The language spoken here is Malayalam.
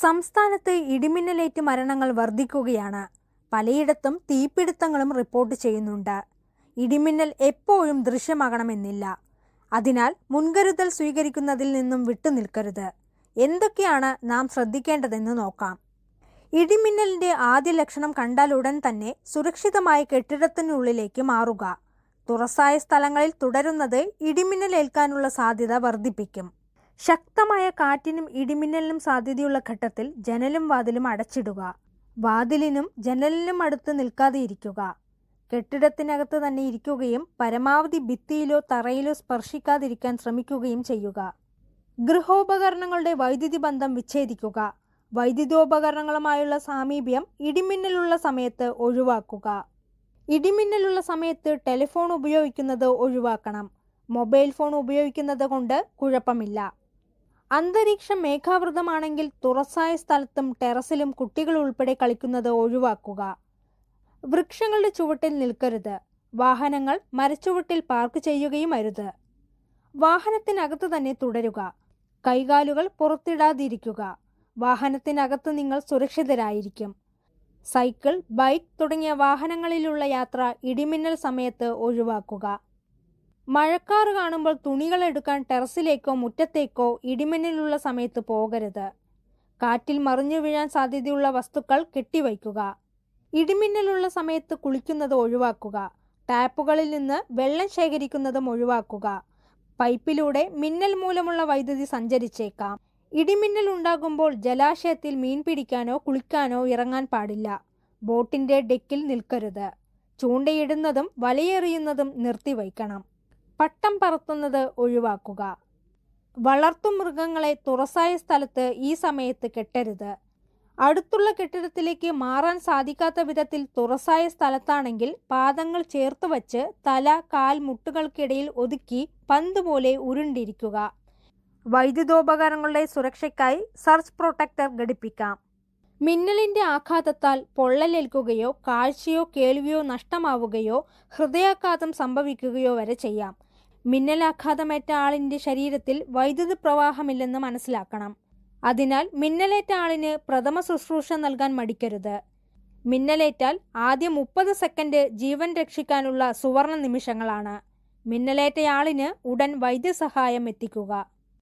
സംസ്ഥാനത്ത് ഇടിമിന്നലേറ്റ് മരണങ്ങൾ വർദ്ധിക്കുകയാണ് പലയിടത്തും തീപിടുത്തങ്ങളും റിപ്പോർട്ട് ചെയ്യുന്നുണ്ട്. ഇടിമിന്നൽ എപ്പോഴും ദൃശ്യമാകണമെന്നില്ല. അതിനാൽ മുൻകരുതൽ സ്വീകരിക്കുന്നതിൽ നിന്നും വിട്ടുനിൽക്കരുത് എന്തൊക്കെയാണ് നാം ശ്രദ്ധിക്കേണ്ടതെന്ന് നോക്കാം. ഇടിമിന്നലിന്റെ ആദ്യ ലക്ഷണം കണ്ടാൽ ഉടൻ തന്നെ സുരക്ഷിതമായ കെട്ടിടത്തിനുള്ളിലേക്ക് മാറുക. തുറസായ സ്ഥലങ്ങളിൽ തുടരുന്നത് ഇടിമിന്നലേൽക്കാനുള്ള സാധ്യത വർദ്ധിപ്പിക്കും. ശക്തമായ കാറ്റിനും ഇടിമിന്നലിനും സാധ്യതയുള്ള ഘട്ടത്തിൽ ജനലും വാതിലും അടച്ചിടുക. വാതിലിനും ജനലിനും അടുത്ത് നിൽക്കാതെ ഇരിക്കുക കെട്ടിടത്തിനകത്ത് തന്നെ ഇരിക്കുകയും പരമാവധി ഭിത്തിയിലോ തറയിലോ സ്പർശിക്കാതിരിക്കാൻ ശ്രമിക്കുകയും ചെയ്യുക. ഗൃഹോപകരണങ്ങളുടെ വൈദ്യുതി ബന്ധം വിച്ഛേദിക്കുക. വൈദ്യുതോപകരണങ്ങളുമായുള്ള സാമീപ്യം ഇടിമിന്നലുള്ള സമയത്ത് ഒഴിവാക്കുക. ഇടിമിന്നലുള്ള സമയത്ത് ടെലിഫോൺ ഉപയോഗിക്കുന്നത് ഒഴിവാക്കണം. മൊബൈൽ ഫോൺ ഉപയോഗിക്കുന്നത് കൊണ്ട് കുഴപ്പമില്ല. അന്തരീക്ഷം മേഘാവൃതമാണെങ്കിൽ തുറസായ സ്ഥലത്തും ടെറസിലും കുട്ടികൾ ഉൾപ്പെടെ കളിക്കുന്നത് ഒഴിവാക്കുക. വൃക്ഷങ്ങളുടെ ചുവട്ടിൽ നിൽക്കരുത്. വാഹനങ്ങൾ മരച്ചുവട്ടിൽ പാർക്ക് ചെയ്യുകയും അരുത്. വാഹനത്തിനകത്ത് തന്നെ തുടരുക. കൈകാലുകൾ പുറത്തിടാതിരിക്കുക. വാഹനത്തിനകത്ത് നിങ്ങൾ സുരക്ഷിതരായിരിക്കും. സൈക്കിൾ ബൈക്ക് തുടങ്ങിയ വാഹനങ്ങളിലുള്ള യാത്ര ഇടിമിന്നൽ സമയത്ത് ഒഴിവാക്കുക. മഴക്കാറ് കാണുമ്പോൾ തുണികൾ എടുക്കാൻ ടെറസിലേക്കോ മുറ്റത്തേക്കോ ഇടിമിന്നലുള്ള സമയത്ത് പോകരുത്. കാറ്റിൽ മറിഞ്ഞു വീഴാൻ സാധ്യതയുള്ള വസ്തുക്കൾ കെട്ടിവയ്ക്കുക. ഇടിമിന്നലുള്ള സമയത്ത് കുളിക്കുന്നത് ഒഴിവാക്കുക. ടാപ്പുകളിൽ നിന്ന് വെള്ളം ശേഖരിക്കുന്നതും ഒഴിവാക്കുക. പൈപ്പിലൂടെ മിന്നൽ മൂലമുള്ള വൈദ്യുതി സഞ്ചരിച്ചേക്കാം. ഇടിമിന്നൽ ഉണ്ടാകുമ്പോൾ ജലാശയത്തിൽ മീൻ പിടിക്കാനോ കുളിക്കാനോ ഇറങ്ങാൻ പാടില്ല. ബോട്ടിന്റെ ഡെക്കിൽ നിൽക്കരുത്. ചൂണ്ടയിടുന്നതും വലയെറിയുന്നതും നിർത്തിവയ്ക്കണം. പട്ടം പറത്തുന്നത് ഒഴിവാക്കുക. വളർത്തുമൃഗങ്ങളെ തുറസായ സ്ഥലത്ത് ഈ സമയത്ത് കെട്ടരുത്. അടുത്തുള്ള കെട്ടിടത്തിലേക്ക് മാറാൻ സാധിക്കാത്ത വിധത്തിൽ തുറസായ സ്ഥലത്താണെങ്കിൽ പാദങ്ങൾ ചേർത്ത് വച്ച് തല കാൽ മുട്ടുകൾക്കിടയിൽ ഒതുക്കി പന്ത് പോലെ ഉരുണ്ടിരിക്കുക. വൈദ്യുതോപകരണങ്ങളുടെ സുരക്ഷയ്ക്കായി സർച്ച് പ്രൊട്ടക്ടർ ഘടിപ്പിക്കാം. മിന്നലിന്റെ ആഘാതത്താൽ പൊള്ളലേൽക്കുകയോ കാഴ്ചയോ കേൾവിയോ നഷ്ടമാവുകയോ ഹൃദയാഘാതം സംഭവിക്കുകയോ വരെ ചെയ്യാം. മിന്നലാഘാതമേറ്റ ആളിന്റെ ശരീരത്തിൽ വൈദ്യുത പ്രവാഹമില്ലെന്ന് മനസ്സിലാക്കണം. അതിനാൽ മിന്നലേറ്റ ആളിന് പ്രഥമ ശുശ്രൂഷ നൽകാൻ മടിക്കരുത്. മിന്നലേറ്റാൽ ആദ്യം മുപ്പത് സെക്കൻഡ് ജീവൻ രക്ഷിക്കാനുള്ള സുവർണ നിമിഷങ്ങളാണ്. മിന്നലേറ്റയാളിന് ഉടൻ വൈദ്യസഹായം എത്തിക്കുക.